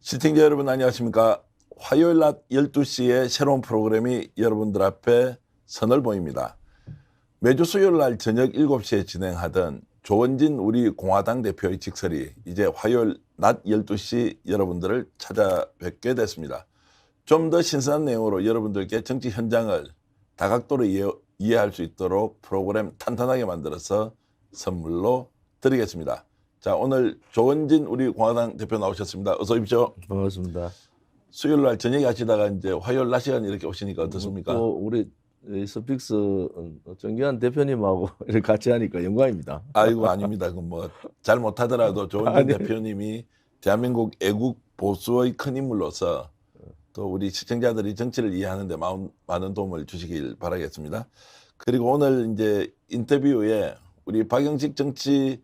시청자 여러분 안녕하십니까. 화요일 낮 12시에 새로운 프로그램이 여러분들 앞에 선을 보입니다. 매주 수요일 날 저녁 7시에 진행하던 조원진 우리 공화당 대표의 직설이 이제 화요일 낮 12시 여러분들을 찾아뵙게 됐습니다. 좀 더 신선한 내용으로 여러분들께 정치 현장을 다각도로 이해, 이해할 수 있도록 프로그램 탄탄하게 만들어서 선물로 드리겠습니다. 자, 오늘 조원진 우리 공화당 대표 나오셨습니다. 어서 오십시오. 반갑습니다. 수요일 날 저녁에 하시다가 이제 화요일 낮 시간 이렇게 오시니까 어떻습니까? 또 우리 이 스픽스 어, 정기환 대표님하고 이렇게 같이 하니까 영광입니다. 아이고 아닙니다. 그뭐잘 못하더라도 조원진 아니. 대표님이 대한민국 애국 보수의 큰 인물로서 또 우리 시청자들이 정치를 이해하는데 많은 도움을 주시길 바라겠습니다. 그리고 오늘 이제 인터뷰에 우리 박영식 정치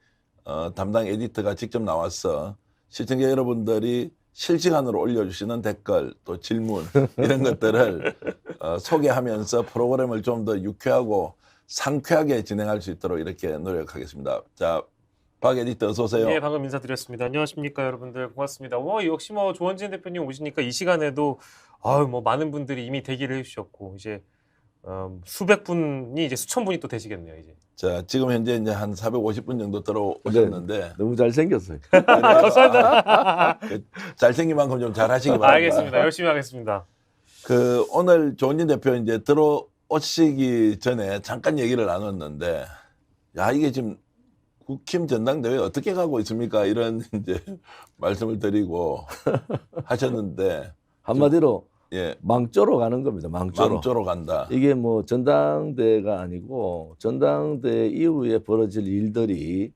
어, 담당 에디터가 직접 나와서 시청자 여러분들이 실시간으로 올려주시는 댓글 또 질문 이런 것들을 어, 소개하면서 프로그램을 좀 더 유쾌하고 상쾌하게 진행할 수 있도록 이렇게 노력하겠습니다. 자, 박 에디터 어서 오세요. 네, 방금 인사드렸습니다. 안녕하십니까, 여러분들. 고맙습니다. 뭐 역시 뭐 조원진 대표님 오시니까 이 시간에도 아유 뭐 많은 분들이 이미 대기를 해주셨고 이제 음, 수백 분이 이제 수천 분이 또 되시겠네요, 이제. 자, 지금 현재 이제 한 450분 정도 들어오셨는데 너무 잘생겼어요. 감사합니다. 그 잘생긴 만큼 좀 잘하시기 바랍니다. 알겠습니다. 열심히 하겠습니다. 그 오늘 조원진 대표 이제 들어오시기 전에 잠깐 얘기를 나눴는데 야 이게 지금 국힘 전당대회 어떻게 가고 있습니까? 이런 이제 말씀을 드리고 하셨는데 한마디로 예 망조로 가는 겁니다. 망조로. 망조로 간다. 이게 뭐 전당대가 아니고 전당대 이후에 벌어질 일들이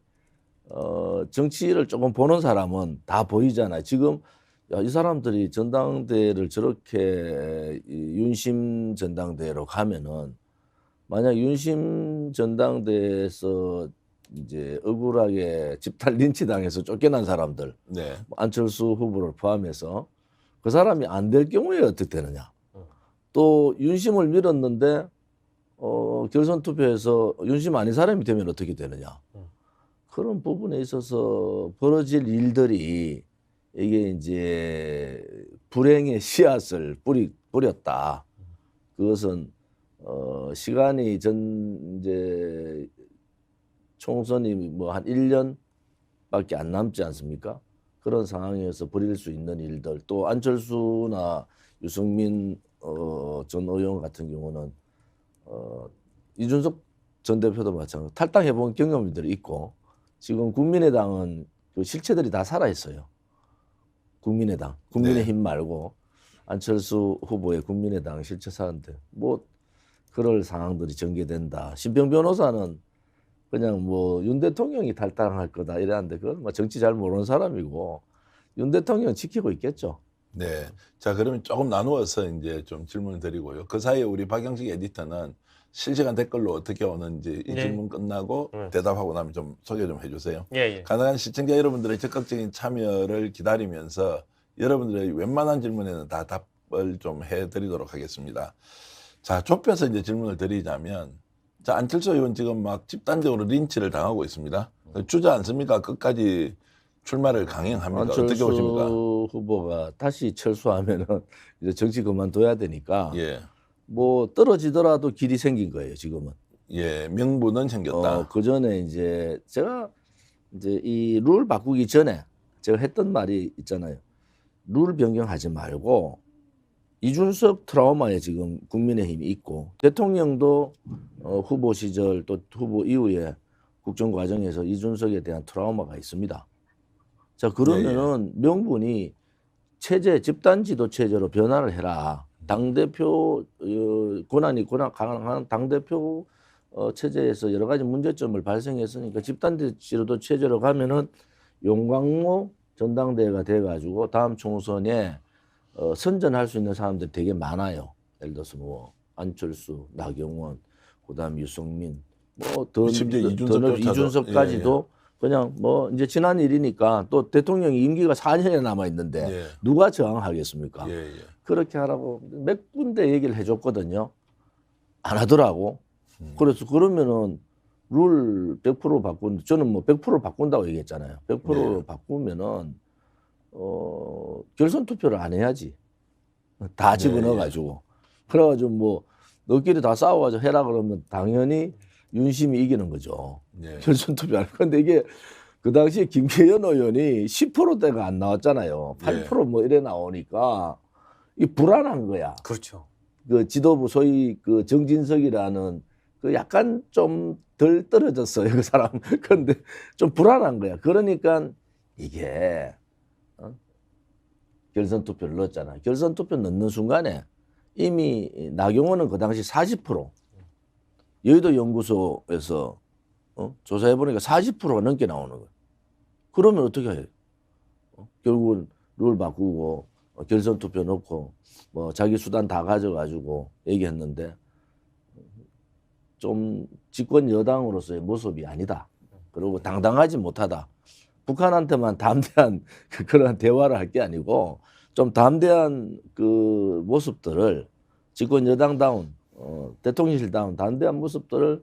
어, 정치를 조금 보는 사람은 다 보이잖아요. 지금 야, 이 사람들이 전당대를 저렇게 이 윤심 전당대로 가면은 만약 윤심 전당대에서 이제 억울하게 집단 린치 당해서 쫓겨난 사람들 네. 뭐 안철수 후보를 포함해서 그 사람이 안 될 경우에 어떻게 되느냐. 음. 또 윤심을 밀었는데 어, 결선 투표에서 윤심 아닌 사람이 되면 어떻게 되느냐. 음. 그런 부분에 있어서 벌어질 일들이 이게 이제 불행의 씨앗을 뿌리, 뿌렸다. 그것은 어, 시간이 전 이제 총선이 뭐 한 1년밖에 안 남지 않습니까? 그런 상황에서 벌일 수 있는 일들 또 안철수나 유승민 어, 전 의원 같은 경우는 어, 이준석 전 대표도 마찬가지 탈당해 본 경험들이 있고 지금 국민의당은 그 실체들이 다 살아 있어요. 국민의당, 국민의힘 말고 안철수 후보의 국민의당 실체 사는데 뭐 그럴 상황들이 전개된다. 신병 변호사는 그냥 뭐 윤 대통령이 탈당할 거다 이랬는데 그건 뭐 정치 잘 모르는 사람이고 윤 대통령 지키고 있겠죠. 네. 자, 그러면 조금 나누어서 이제 좀 질문을 드리고요. 그 사이에 우리 박영식 에디터는 실시간 댓글로 어떻게 오는지 이 네. 질문 끝나고 네. 대답하고 나면 좀 소개 좀 해주세요. 예, 예. 가능한 시청자 여러분들의 적극적인 참여를 기다리면서 여러분들의 웬만한 질문에는 다 답을 좀 해드리도록 하겠습니다. 자, 좁혀서 이제 질문을 드리자면, 자, 안철수 의원 지금 막 집단적으로 린치를 당하고 있습니다. 주저앉습니까? 끝까지 출마를 강행합니까? 어떻게 안철수 보십니까? 후보가 다시 철수하면은 이제 정치 그만둬야 되니까 예, 뭐 떨어지더라도 길이 생긴 거예요 지금은. 예, 명분은 생겼다. 어, 그 전에 이제 제가 이제 이 룰 바꾸기 전에 제가 했던 말이 있잖아요. 룰 변경하지 말고 이준석 트라우마에 지금 국민의힘이 있고 대통령도 어, 후보 시절 또 후보 이후에 국정 과정에서 이준석에 대한 트라우마가 있습니다. 자 그러면은 명분이 체제 집단 지도 체제로 변화를 해라. 당 대표 어, 권한이 권한 강한 당 대표 어, 체제에서 여러 가지 문제점을 발생했으니까 집단 지도 체제로 가면은 용광로 전당대회가 돼가지고 다음 총선에 어, 선전할 수 있는 사람들이 되게 많아요. 예를 들어서 뭐 안철수, 나경원, 그다음 유승민, 뭐더 심지어 더 이준석조차도. 넓- 이준석까지도 그냥 뭐 이제 지난 일이니까 또 대통령이 임기가 4년이 남아 있는데 예, 누가 저항하겠습니까? 예, 예. 그렇게 하라고 몇 군데 얘기를 해줬거든요. 안 하더라고. 음. 그래서 그러면은 룰 100% 바꾼 저는 뭐 100% 바꾼다고 얘기했잖아요. 100% 네. 바꾸면은 어, 결선 투표를 안 해야지. 다 네, 집어넣어 가지고. 그래가지고 뭐 너끼리 다 싸워가지고 해라 그러면 당연히 윤심이 이기는 거죠. 예. 결선 투표할 건데 이게 그 당시에 김계연 의원이 10%대가 안 나왔잖아요. 8%뭐 이래 나오니까 이 불안한 거야. 그렇죠. 그 지도부 소위 그 정진석이라는 그 약간 좀 덜 떨어졌어요 그 사람. 그런데 좀 불안한 거야. 그러니까 이게 어? 결선 투표를 넣었잖아. 결선 투표 넣는 순간에 이미 나경원은 그 당시 40% 여의도 연구소에서 어? 조사해 보니까 40%가 넘게 나오는 거야. 그러면 어떻게 해? 어? 결국은 룰 바꾸고 어, 결선 투표 넣고 뭐 자기 수단 다 가져가지고 얘기했는데 좀 집권 여당으로서의 모습이 아니다. 그리고 당당하지 못하다. 북한한테만 담대한 그- 그런 대화를 할 게 아니고 좀 담대한 그 모습들을 집권 여당다운 어, 대통령실다운 담대한 모습들을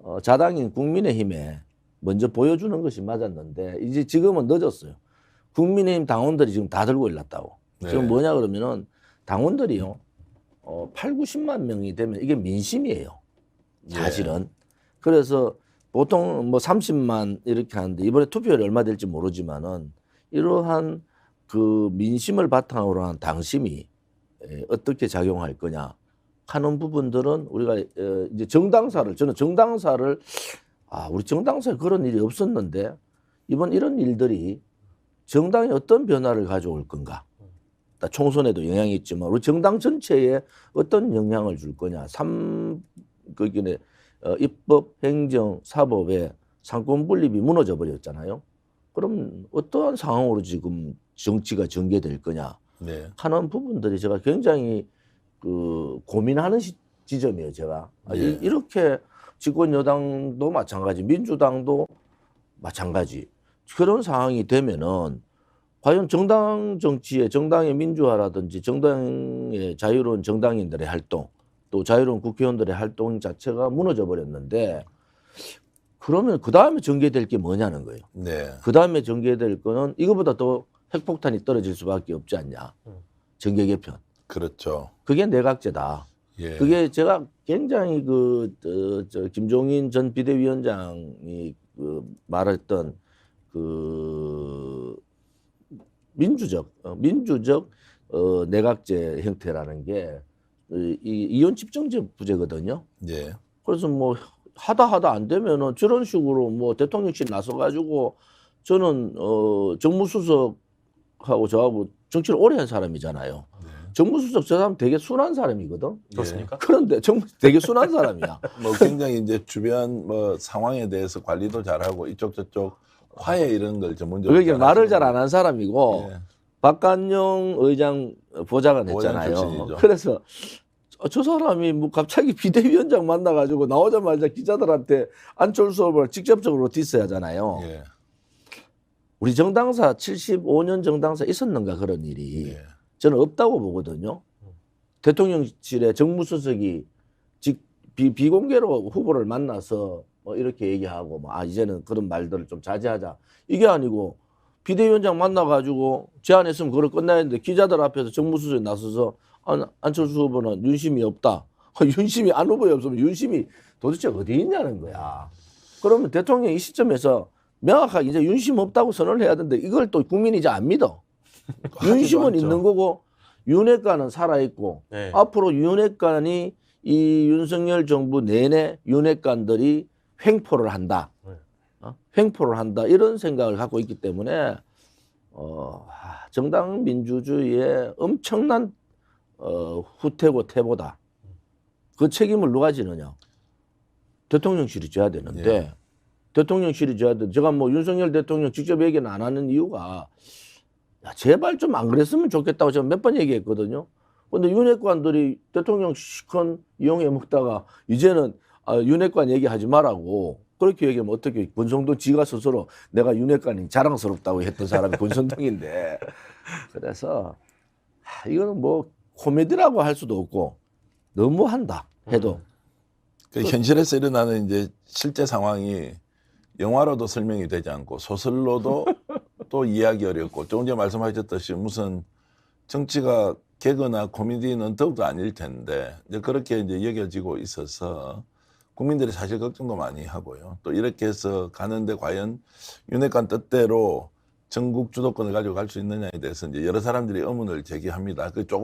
어, 자당인 국민의힘에 먼저 보여주는 것이 맞았는데 이제 지금은 늦었어요. 국민의힘 당원들이 지금 다 들고 일났다고. 네. 지금 뭐냐 그러면은 당원들이요. 어, 8, 90만 명이 되면 이게 민심이에요. 예. 사실은. 그래서 보통 뭐 30만 이렇게 하는데 이번에 투표율이 얼마 될지 모르지만은 이러한 그 민심을 바탕으로 한 당심이 에, 어떻게 작용할 거냐 하는 부분들은 우리가 어, 이제 정당사를 저는 정당사를 아 우리 정당사에 그런 일이 없었는데 이번 이런 일들이 정당에 어떤 변화를 가져올 건가? 다 총선에도 영향이 있지만 우리 정당 전체에 어떤 영향을 줄 거냐? 삼 거기에 어, 입법, 행정, 사법의 상권 분립이 무너져 버렸잖아요. 그럼 어떠한 상황으로 지금 정치가 전개될 거냐 네. 하는 부분들이 제가 굉장히 그 고민하는 시, 지점이에요. 제가 아, 예. 이, 이렇게 집권 여당도 마찬가지, 민주당도 마찬가지 그런 상황이 되면은 과연 정당 정치의 정당의 민주화라든지 정당의 자유로운 정당인들의 활동 또 자유로운 국회의원들의 활동 자체가 무너져 버렸는데 그러면 그 다음에 전개될 게 뭐냐는 거예요. 네. 그 다음에 전개될 거는 이거보다 더 핵폭탄이 떨어질 수밖에 없지 않냐. 음. 정계 개편. 그렇죠. 그게 내각제다. 예. 그게 제가 굉장히 그, 저, 저 김종인 전 비대위원장이 그 말했던 그 민주적, 어, 민주적 어, 내각제 형태라는 게 이, 이 이혼 집정제 부제거든요. 예. 그래서 뭐 하다 하다 안 되면은 저런 식으로 뭐 대통령실 나서 가지고 저는 어 정무수석하고 저하고 정치를 오래 한 사람이잖아요. 네. 정무수석 저 사람 되게 순한 사람이거든. 그렇습니까? 그런데 정말 되게 순한 사람이야. 뭐 굉장히 이제 주변 뭐 상황에 대해서 관리도 잘하고 이쪽 저쪽 화해 이런 걸 전문적으로 그러니까 말을 잘 안 한 사람이고 예. 박관용 의장 보좌관 했잖아요. 그래서 저- 저 사람이 뭐 갑자기 비대위원장 만나가지고 나오자마자 기자들한테 안철수 후보를 직접적으로 디스하잖아요. 예. 우리 정당사 75년 정당사 있었는가 그런 일이 예. 저는 없다고 보거든요. 대통령실에 정무수석이 직 비, 비공개로 후보를 만나서 뭐 이렇게 얘기하고 뭐 아 이제는 그런 말들을 좀 자제하자 이게 아니고 비대위원장 만나가지고 제안했으면 그걸 끝나야 했는데 기자들 앞에서 정무수석이 나서서 안, 안철수 후보는 윤심이 없다. 윤심이 안 후보에 없으면 윤심이 도대체 어디 있냐는 거야. 그러면 대통령이 이 시점에서 명확하게 이제 윤심 없다고 선언을 해야 되는데 이걸 또 국민이 이제 안 믿어. 윤심은. 있는 거고 윤핵관은 살아 있고 네. 앞으로 윤핵관이 이 윤석열 정부 내내 윤핵관들이 횡포를 한다. 네. 어? 횡포를 한다. 이런 생각을 갖고 있기 때문에 어, 아, 정당 민주주의의 엄청난 어, 후퇴고 퇴보다. 그 책임을 누가 지느냐? 대통령실이 져야 되는데 예. 대통령실이 져야 돼. 제가 뭐 윤석열 대통령 직접 얘기는 안 하는 이유가 야, 제발 좀 안 그랬으면 좋겠다고 제가 몇 번 얘기했거든요. 근데 윤핵관들이 대통령 시컨 이용해 먹다가 이제는 아, 윤핵관 얘기하지 말라고 그렇게 얘기하면 어떻게 권성동 지가 스스로 내가 윤핵관이 자랑스럽다고 했던 사람이 권성동인데 그래서 하, 이거는 뭐 코미디라고 할 수도 없고 너무한다 해도 그 현실에서 일어나는 이제 실제 상황이 영화로도 설명이 되지 않고 소설로도 또 이해하기 어렵고 조금 전에 말씀하셨듯이 무슨 정치가 개그나 코미디는 더욱더 아닐 텐데 이제 그렇게 이제 여겨지고 있어서 국민들이 사실 걱정도 많이 하고요. 또 이렇게 해서 가는데 과연 윤핵관 뜻대로 전국 주도권을 가지고 갈 수 있느냐에 대해서 이제 여러 사람들이 의문을 제기합니다. 그 조금